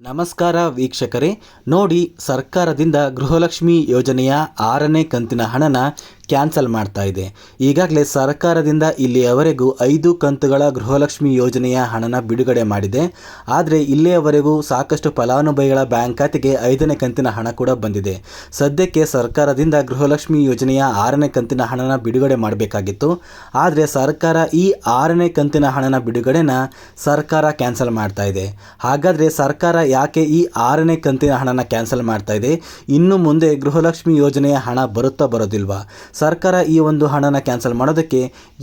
ನಮಸ್ಕಾರ ವೀಕ್ಷಕರೇ. ನೋಡಿ ಸರ್ಕಾರದಿಂದ ಗೃಹಲಕ್ಷ್ಮಿ ಯೋಜನೆಯ ಆರನೇ ಕಂತಿನ ಹಣನ ಕ್ಯಾನ್ಸಲ್ ಮಾಡ್ತಾ ಇದೆ. ಈಗಾಗಲೇ ಸರ್ಕಾರದಿಂದ ಇಲ್ಲಿಯವರೆಗೂ ಐದು ಕಂತುಗಳ ಗೃಹಲಕ್ಷ್ಮಿ ಯೋಜನೆಯ ಹಣನ ಬಿಡುಗಡೆ ಮಾಡಿದೆ. ಆದರೆ ಇಲ್ಲಿಯವರೆಗೂ ಸಾಕಷ್ಟು ಫಲಾನುಭವಿಗಳ ಬ್ಯಾಂಕ್ ಖಾತೆಗೆ ಐದನೇ ಕಂತಿನ ಹಣ ಕೂಡ ಬಂದಿದೆ. ಸದ್ಯಕ್ಕೆ ಸರ್ಕಾರದಿಂದ ಗೃಹಲಕ್ಷ್ಮಿ ಯೋಜನೆಯ ಆರನೇ ಕಂತಿನ ಹಣನ ಬಿಡುಗಡೆ ಮಾಡಬೇಕಾಗಿತ್ತು. ಆದರೆ ಸರ್ಕಾರ ಈ ಆರನೇ ಕಂತಿನ ಹಣನ ಬಿಡುಗಡೆನ ಸರ್ಕಾರ ಕ್ಯಾನ್ಸಲ್ ಮಾಡ್ತಾ ಇದೆ. ಹಾಗಾದರೆ ಸರ್ಕಾರ ಯಾಕೆ ಈ ಆರನೇ ಕಂತಿನ ಹಣನ ಕ್ಯಾನ್ಸಲ್ ಮಾಡ್ತಾ ಇದೆ? ಇನ್ನು ಮುಂದೆ ಗೃಹಲಕ್ಷ್ಮಿ ಯೋಜನೆಯ ಹಣ ಬರುತ್ತಾ ಬರೋದಿಲ್ವಾ? ಸರ್ಕಾರ ಈ ಒಂದು ಹಣನ ಕ್ಯಾನ್ಸಲ್ ಮಾಡೋದಕ್ಕೆ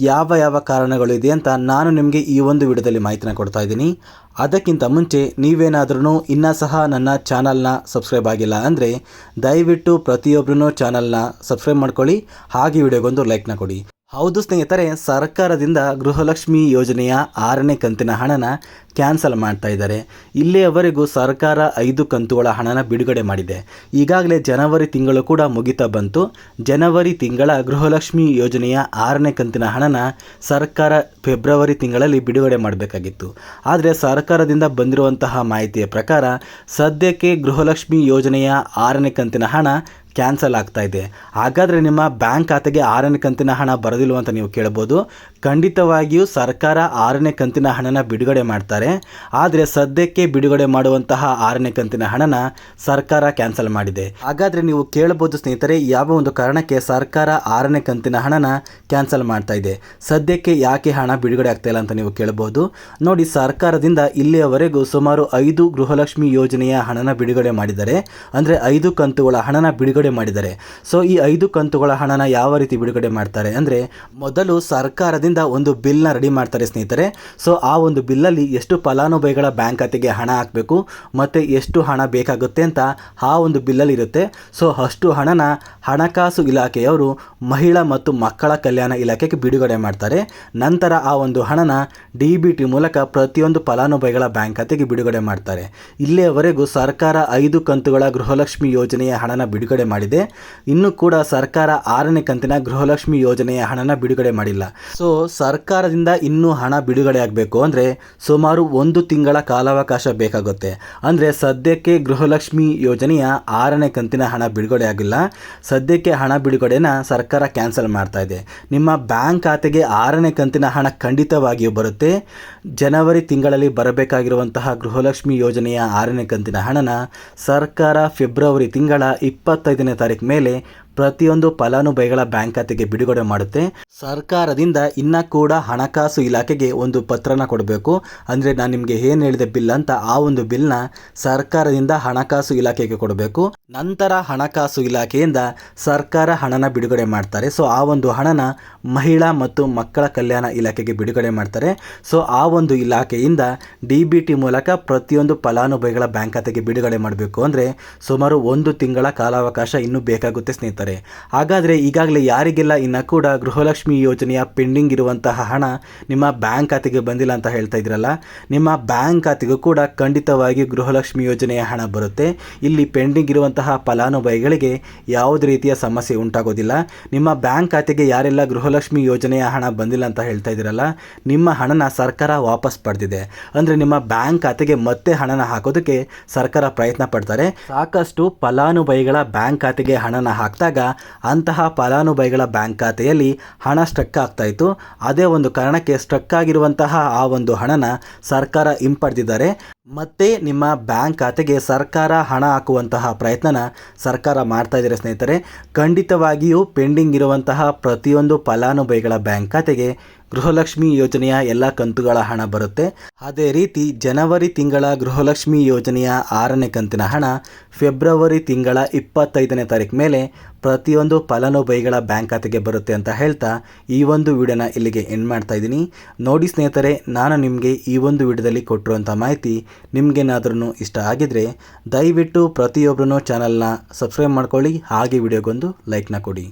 ಯಾವ ಯಾವ ಕಾರಣಗಳು ಇದೆ ಅಂತ ನಾನು ನಿಮಗೆ ಈ ಒಂದು ವಿಡಿಯೋದಲ್ಲಿ ಮಾಹಿತಿನ ಕೊಡ್ತಾ ಇದ್ದೀನಿ. ಅದಕ್ಕಿಂತ ಮುಂಚೆ ನೀವೇನಾದ್ರೂ ಇನ್ನೂ ಸಹ ನನ್ನ ಚಾನಲ್ನ ಸಬ್ಸ್ಕ್ರೈಬ್ ಆಗಿಲ್ಲ ಅಂದರೆ ದಯವಿಟ್ಟು ಪ್ರತಿಯೊಬ್ಬರೂ ಚಾನಲ್ನ ಸಬ್ಸ್ಕ್ರೈಬ್ ಮಾಡ್ಕೊಳ್ಳಿ, ಹಾಗೆ ವಿಡಿಯೋಗೊಂದು ಲೈಕ್ನ ಕೊಡಿ. ಹೌದು ಸ್ನೇಹಿತರೆ, ಸರ್ಕಾರದಿಂದ ಗೃಹಲಕ್ಷ್ಮಿ ಯೋಜನೆಯ ಆರನೇ ಕಂತಿನ ಹಣನ ಕ್ಯಾನ್ಸಲ್ ಮಾಡ್ತಾ ಇದ್ದಾರೆ. ಇಲ್ಲಿಯವರೆಗೂ ಸರ್ಕಾರ ಐದು ಕಂತುಗಳ ಹಣನ ಬಿಡುಗಡೆ ಮಾಡಿದೆ. ಈಗಾಗಲೇ ಜನವರಿ ತಿಂಗಳು ಕೂಡ ಮುಗಿತಾ ಬಂತು. ಜನವರಿ ತಿಂಗಳ ಗೃಹಲಕ್ಷ್ಮಿ ಯೋಜನೆಯ ಆರನೇ ಕಂತಿನ ಹಣನ ಸರ್ಕಾರ ಫೆಬ್ರವರಿ ತಿಂಗಳಲ್ಲಿ ಬಿಡುಗಡೆ ಮಾಡಬೇಕಾಗಿತ್ತು. ಆದರೆ ಸರ್ಕಾರದಿಂದ ಬಂದಿರುವಂತಹ ಮಾಹಿತಿಯ ಪ್ರಕಾರ ಸದ್ಯಕ್ಕೆ ಗೃಹಲಕ್ಷ್ಮಿ ಯೋಜನೆಯ ಆರನೇ ಕಂತಿನ ಹಣ ಕ್ಯಾನ್ಸಲ್ ಆಗ್ತಾ ಇದೆ. ಹಾಗಾದರೆ ನಿಮ್ಮ ಬ್ಯಾಂಕ್ ಖಾತೆಗೆ ಆರನೇ ಕಂತಿನ ಹಣ ಬರೋದಿಲ್ವ ಅಂತ ನೀವು ಕೇಳ್ಬೋದು. ಖಂಡಿತವಾಗಿಯೂ ಸರ್ಕಾರ ಆರನೇ ಕಂತಿನ ಹಣನ ಬಿಡುಗಡೆ ಮಾಡ್ತಾರೆ. ಆದರೆ ಸದ್ಯಕ್ಕೆ ಬಿಡುಗಡೆ ಮಾಡುವಂತಹ ಆರನೇ ಕಂತಿನ ಹಣನ ಸರ್ಕಾರ ಕ್ಯಾನ್ಸಲ್ ಮಾಡಿದೆ. ಹಾಗಾದರೆ ನೀವು ಕೇಳಬಹುದು ಸ್ನೇಹಿತರೆ, ಯಾವ ಒಂದು ಕಾರಣಕ್ಕೆ ಸರ್ಕಾರ ಆರನೇ ಕಂತಿನ ಹಣನ ಕ್ಯಾನ್ಸಲ್ ಮಾಡ್ತಾ ಇದೆ? ಸದ್ಯಕ್ಕೆ ಯಾಕೆ ಹಣ ಬಿಡುಗಡೆ ಆಗ್ತಾ ಇಲ್ಲ ಅಂತ ನೀವು ಕೇಳಬಹುದು ನೋಡಿ, ಸರ್ಕಾರದಿಂದ ಇಲ್ಲಿಯವರೆಗೂ ಸುಮಾರು ಐದು ಗೃಹಲಕ್ಷ್ಮಿ ಯೋಜನೆಯ ಹಣನ ಬಿಡುಗಡೆ ಮಾಡಿದ್ದಾರೆ. ಅಂದರೆ ಐದು ಕಂತುಗಳ ಹಣನ ಬಿಡುಗಡೆ ಮಾಡಿದ್ದಾರೆ. ಸೊ ಈ ಐದು ಕಂತುಗಳ ಹಣನ ಯಾವ ರೀತಿ ಬಿಡುಗಡೆ ಮಾಡ್ತಾರೆ? ಅಂದರೆ, ಮೊದಲು ಸರ್ಕಾರದಿಂದ ಒಂದು ಬಿಲ್ನ ರೆಡಿ ಮಾಡ್ತಾರೆ ಸ್ನೇಹಿತರೆ. ಸೊ ಆ ಒಂದು ಬಿಲ್ಲಲ್ಲಿ ಎಷ್ಟು ಫಲಾನುಭವಿಗಳ ಬ್ಯಾಂಕ್ ಖಾತೆಗೆ ಹಣ ಹಾಕಬೇಕು, ಮತ್ತು ಎಷ್ಟು ಹಣ ಬೇಕಾಗುತ್ತೆ ಅಂತ ಆ ಒಂದು ಬಿಲ್ಲಲ್ಲಿ ಇರುತ್ತೆ. ಸೊ ಅಷ್ಟು ಹಣನ ಹಣಕಾಸು ಇಲಾಖೆಯವರು ಮಹಿಳಾ ಮತ್ತು ಮಕ್ಕಳ ಕಲ್ಯಾಣ ಇಲಾಖೆಗೆ ಬಿಡುಗಡೆ ಮಾಡ್ತಾರೆ. ನಂತರ ಆ ಒಂದು ಹಣನ ಡಿ ಬಿ ಟಿ ಮೂಲಕ ಪ್ರತಿಯೊಂದು ಫಲಾನುಭವಿಗಳ ಬ್ಯಾಂಕ್ ಖಾತೆಗೆ ಬಿಡುಗಡೆ ಮಾಡ್ತಾರೆ. ಇಲ್ಲಿಯವರೆಗೂ ಸರ್ಕಾರ ಐದು ಕಂತುಗಳ ಗೃಹಲಕ್ಷ್ಮಿ ಯೋಜನೆಯ ಹಣನ ಬಿಡುಗಡೆ ಮಾಡಿದೆ. ಇನ್ನು ಕೂಡ ಸರ್ಕಾರ ಆರನೇ ಕಂತಿನ ಗೃಹಲಕ್ಷ್ಮಿ ಯೋಜನೆಯ ಹಣನ ಬಿಡುಗಡೆ ಮಾಡಿಲ್ಲ. ಸೊ ಸರ್ಕಾರದಿಂದ ಇನ್ನೂ ಹಣ ಬಿಡುಗಡೆ ಆಗಬೇಕು ಅಂದರೆ ಸುಮಾರು ಒಂದು ತಿಂಗಳ ಕಾಲಾವಕಾಶ ಬೇಕಾಗುತ್ತೆ. ಅಂದರೆ ಸದ್ಯಕ್ಕೆ ಗೃಹಲಕ್ಷ್ಮಿ ಯೋಜನೆಯ ಆರನೇ ಕಂತಿನ ಹಣ ಬಿಡುಗಡೆ ಆಗಿಲ್ಲ. ಸದ್ಯಕ್ಕೆ ಹಣ ಬಿಡುಗಡೆನ ಸರ್ಕಾರ ಕ್ಯಾನ್ಸಲ್ ಮಾಡ್ತಾ ಇದೆ. ನಿಮ್ಮ ಬ್ಯಾಂಕ್ ಖಾತೆಗೆ ಆರನೇ ಕಂತಿನ ಹಣ ಖಂಡಿತವಾಗಿಯೂ ಬರುತ್ತೆ. ಜನವರಿ ತಿಂಗಳಲ್ಲಿ ಬರಬೇಕಾಗಿರುವಂತಹ ಗೃಹಲಕ್ಷ್ಮಿ ಯೋಜನೆಯ ಆರನೇ ಕಂತಿನ ಹಣನ ಸರ್ಕಾರ ಫೆಬ್ರವರಿ ತಿಂಗಳ ಇಪ್ಪತ್ತೈದನೇ ತಾರೀಕು ಮೇಲೆ ಪ್ರತಿಯೊಂದು ಫಲಾನುಭವಿಗಳ ಬ್ಯಾಂಕ್ ಖಾತೆಗೆ ಬಿಡುಗಡೆ ಮಾಡುತ್ತೆ. ಸರ್ಕಾರದಿಂದ ಇನ್ನ ಕೂಡ ಹಣಕಾಸು ಇಲಾಖೆಗೆ ಒಂದು ಪತ್ರನ ಕೊಡಬೇಕು. ಅಂದರೆ ನಾನು ನಿಮಗೆ ಏನು ಹೇಳಿದೆ ಬಿಲ್ ಅಂತ ಆ ಒಂದು ಬಿಲ್ನ ಸರ್ಕಾರದಿಂದ ಹಣಕಾಸು ಇಲಾಖೆಗೆ ಕೊಡಬೇಕು. ನಂತರ ಹಣಕಾಸು ಇಲಾಖೆಯಿಂದ ಸರ್ಕಾರ ಹಣನ ಬಿಡುಗಡೆ ಮಾಡ್ತಾರೆ. ಸೊ ಆ ಒಂದು ಹಣನ ಮಹಿಳಾ ಮತ್ತು ಮಕ್ಕಳ ಕಲ್ಯಾಣ ಇಲಾಖೆಗೆ ಬಿಡುಗಡೆ ಮಾಡ್ತಾರೆ. ಸೊ ಆ ಒಂದು ಇಲಾಖೆಯಿಂದ ಡಿ ಬಿ ಟಿ ಮೂಲಕ ಪ್ರತಿಯೊಂದು ಫಲಾನುಭವಿಗಳ ಬ್ಯಾಂಕ್ ಖಾತೆಗೆ ಬಿಡುಗಡೆ ಮಾಡಬೇಕು. ಅಂದರೆ ಸುಮಾರು ಒಂದು ತಿಂಗಳ ಕಾಲಾವಕಾಶ ಇನ್ನೂ ಬೇಕಾಗುತ್ತೆ ಸ್ನೇಹಿತರೆ. ಹಾಗಾದರೆ ಈಗಾಗಲೇ ಯಾರಿಗೆಲ್ಲ ಇನ್ನು ಕೂಡ ಗೃಹಲಕ್ಷ್ಮಿ ಯೋಜನೆಯ ಪೆಂಡಿಂಗ್ ಇರುವಂತಹ ಹಣ ನಿಮ್ಮ ಬ್ಯಾಂಕ್ ಖಾತೆಗೆ ಬಂದಿಲ್ಲ ಅಂತ ಹೇಳ್ತಾ ಇದ್ರಲ್ಲ, ನಿಮ್ಮ ಬ್ಯಾಂಕ್ ಖಾತೆಗೂ ಕೂಡ ಖಂಡಿತವಾಗಿ ಗೃಹಲಕ್ಷ್ಮಿ ಯೋಜನೆಯ ಹಣ ಬರುತ್ತೆ. ಇಲ್ಲಿ ಪೆಂಡಿಂಗ್ ಇರುವಂತಹ ಫಲಾನುಭವಿಗಳಿಗೆ ಯಾವುದೇ ರೀತಿಯ ಸಮಸ್ಯೆ ಉಂಟಾಗೋದಿಲ್ಲ. ನಿಮ್ಮ ಬ್ಯಾಂಕ್ ಖಾತೆಗೆ ಯಾರೆಲ್ಲ ಗೃಹಲಕ್ಷ್ಮಿ ಯೋಜನೆಯ ಹಣ ಬಂದಿಲ್ಲ ಅಂತ ಹೇಳ್ತಾ ಇದ್ದೀರಲ್ಲ ನಿಮ್ಮ ಹಣನ ಸರ್ಕಾರ ವಾಪಸ್ ಪಡೆದಿದೆ. ಅಂದರೆ ನಿಮ್ಮ ಬ್ಯಾಂಕ್ ಖಾತೆಗೆ ಮತ್ತೆ ಹಣನ ಹಾಕೋದಕ್ಕೆ ಸರ್ಕಾರ ಪ್ರಯತ್ನ ಪಡ್ತಾರೆ. ಸಾಕಷ್ಟು ಫಲಾನುಭವಿಗಳ ಬ್ಯಾಂಕ್ ಖಾತೆಗೆ ಹಣನ ಹಾಕಿದಾಗ ಅಂತಹ ಫಲಾನುಭವಿಗಳ ಬ್ಯಾಂಕ್ ಖಾತೆಯಲ್ಲಿ ಹಣ ಸ್ಟ್ರಕ್ ಆಗ್ತಾ ಇತ್ತು. ಅದೇ ಒಂದು ಕಾರಣಕ್ಕೆ ಸ್ಟ್ರಕ್ ಆಗಿರುವಂತಹ ಆ ಒಂದು ಹಣನ ಸರ್ಕಾರ ಹಿಂಪಡೆದಿದ್ದಾರೆ. ಮತ್ತೆ ನಿಮ್ಮ ಬ್ಯಾಂಕ್ ಖಾತೆಗೆ ಸರ್ಕಾರ ಹಣ ಹಾಕುವಂತಹ ಪ್ರಯತ್ನನ ಸರ್ಕಾರ ಮಾಡ್ತಾ ಇದ್ದಾರೆ ಸ್ನೇಹಿತರೆ. ಖಂಡಿತವಾಗಿಯೂ ಪೆಂಡಿಂಗ್ ಇರುವಂತಹ ಪ್ರತಿಯೊಂದು ಫಲಾನುಭವಿಗಳ ಬ್ಯಾಂಕ್ ಖಾತೆಗೆ ಗೃಹಲಕ್ಷ್ಮಿ ಯೋಜನೆಯ ಎಲ್ಲ ಕಂತುಗಳ ಹಣ ಬರುತ್ತೆ. ಅದೇ ರೀತಿ ಜನವರಿ ತಿಂಗಳ ಗೃಹಲಕ್ಷ್ಮಿ ಯೋಜನೆಯ ಆರನೇ ಕಂತಿನ ಹಣ ಫೆಬ್ರವರಿ ತಿಂಗಳ ಇಪ್ಪತ್ತೈದನೇ ತಾರೀಕು ಮೇಲೆ ಪ್ರತಿಯೊಂದು ಫಲಾನುಭವಿಗಳ ಬ್ಯಾಂಕ್ ಖಾತೆಗೆ ಬರುತ್ತೆ ಅಂತ ಹೇಳ್ತಾ ಈ ಒಂದು ವಿಡಿಯೋನ ಇಲ್ಲಿಗೆ ಎಂಡ್ ಮಾಡ್ತಾ ಇದ್ದೀನಿ. ನೋಡಿ ಸ್ನೇಹಿತರೆ, ನಾನು ನಿಮಗೆ ಈ ಒಂದು ವಿಡಿಯೋದಲ್ಲಿ ಕೊಟ್ಟಿರುವಂಥ ಮಾಹಿತಿ ನಿಮಗೇನಾದ್ರೂ ಇಷ್ಟ ಆಗಿದರೆ ದಯವಿಟ್ಟು ಪ್ರತಿಯೊಬ್ಬರೂ ಚಾನಲ್ನ ಸಬ್ಸ್ಕ್ರೈಬ್ ಮಾಡ್ಕೊಳ್ಳಿ, ಹಾಗೆ ವಿಡಿಯೋಗೊಂದು ಲೈಕ್ನ ಕೊಡಿ.